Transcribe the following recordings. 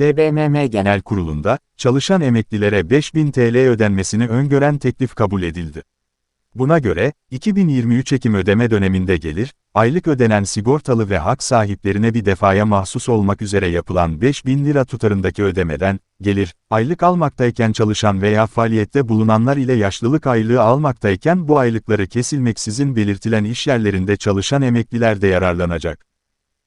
TBMM Genel Kurulu'nda, çalışan emeklilere 5000 TL ödenmesini öngören teklif kabul edildi. Buna göre, 2023 Ekim ödeme döneminde gelir, aylık ödenen sigortalı ve hak sahiplerine bir defaya mahsus olmak üzere yapılan 5000 lira tutarındaki ödemeden, gelir, aylık almaktayken çalışan veya faaliyette bulunanlar ile yaşlılık aylığı almaktayken bu aylıkları kesilmeksizin belirtilen işyerlerinde çalışan emekliler de yararlanacak.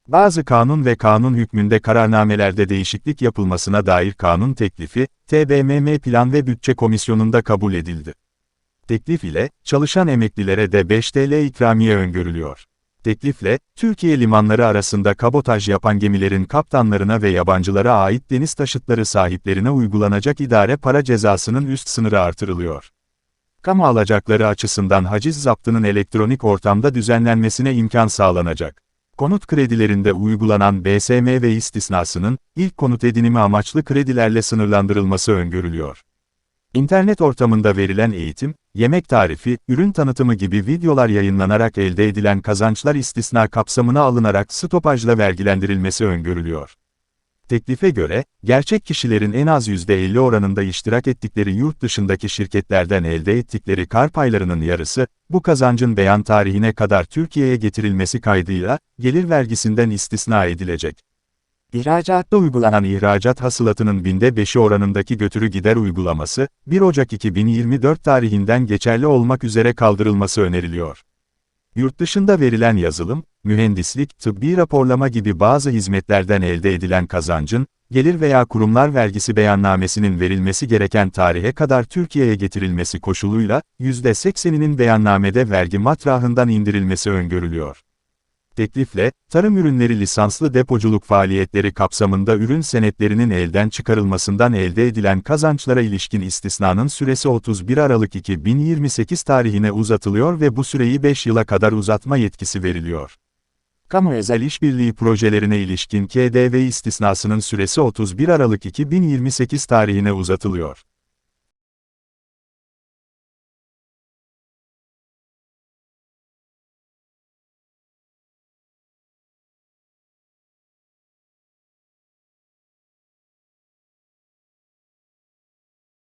Bazı kanun ve kanun hükmünde kararnamelerde değişiklik yapılmasına dair kanun teklifi, TBMM Plan ve Bütçe Komisyonu'nda kabul edildi. Teklif ile, çalışan emeklilere de 5 TL ikramiye öngörülüyor. Teklifle, Türkiye limanları arasında kabotaj yapan gemilerin kaptanlarına ve yabancılara ait deniz taşıtları sahiplerine uygulanacak idare para cezasının üst sınırı artırılıyor. Kamu alacakları açısından haciz zaptının elektronik ortamda düzenlenmesine imkan sağlanacak. Konut kredilerinde uygulanan BSM ve istisnasının, ilk konut edinimi amaçlı kredilerle sınırlandırılması öngörülüyor. İnternet ortamında verilen eğitim, yemek tarifi, ürün tanıtımı gibi videolar yayınlanarak elde edilen kazançlar istisna kapsamına alınarak stopajla vergilendirilmesi öngörülüyor. Teklife göre, gerçek kişilerin en az %50 oranında iştirak ettikleri yurt dışındaki şirketlerden elde ettikleri kar paylarının yarısı, bu kazancın beyan tarihine kadar Türkiye'ye getirilmesi kaydıyla, gelir vergisinden istisna edilecek. İhracatta uygulanan ihracat hasılatının binde beşi oranındaki götürü gider uygulaması, 1 Ocak 2024 tarihinden geçerli olmak üzere kaldırılması öneriliyor. Yurt dışında verilen yazılım, mühendislik, tıbbi raporlama gibi bazı hizmetlerden elde edilen kazancın, gelir veya kurumlar vergisi beyannamesinin verilmesi gereken tarihe kadar Türkiye'ye getirilmesi koşuluyla, %80'inin beyannamede vergi matrahından indirilmesi öngörülüyor. Teklifle, tarım ürünleri lisanslı depoculuk faaliyetleri kapsamında ürün senetlerinin elden çıkarılmasından elde edilen kazançlara ilişkin istisnanın süresi 31 Aralık 2028 tarihine uzatılıyor ve bu süreyi 5 yıla kadar uzatma yetkisi veriliyor. Kamu özel işbirliği projelerine ilişkin KDV istisnasının süresi 31 Aralık 2028 tarihine uzatılıyor.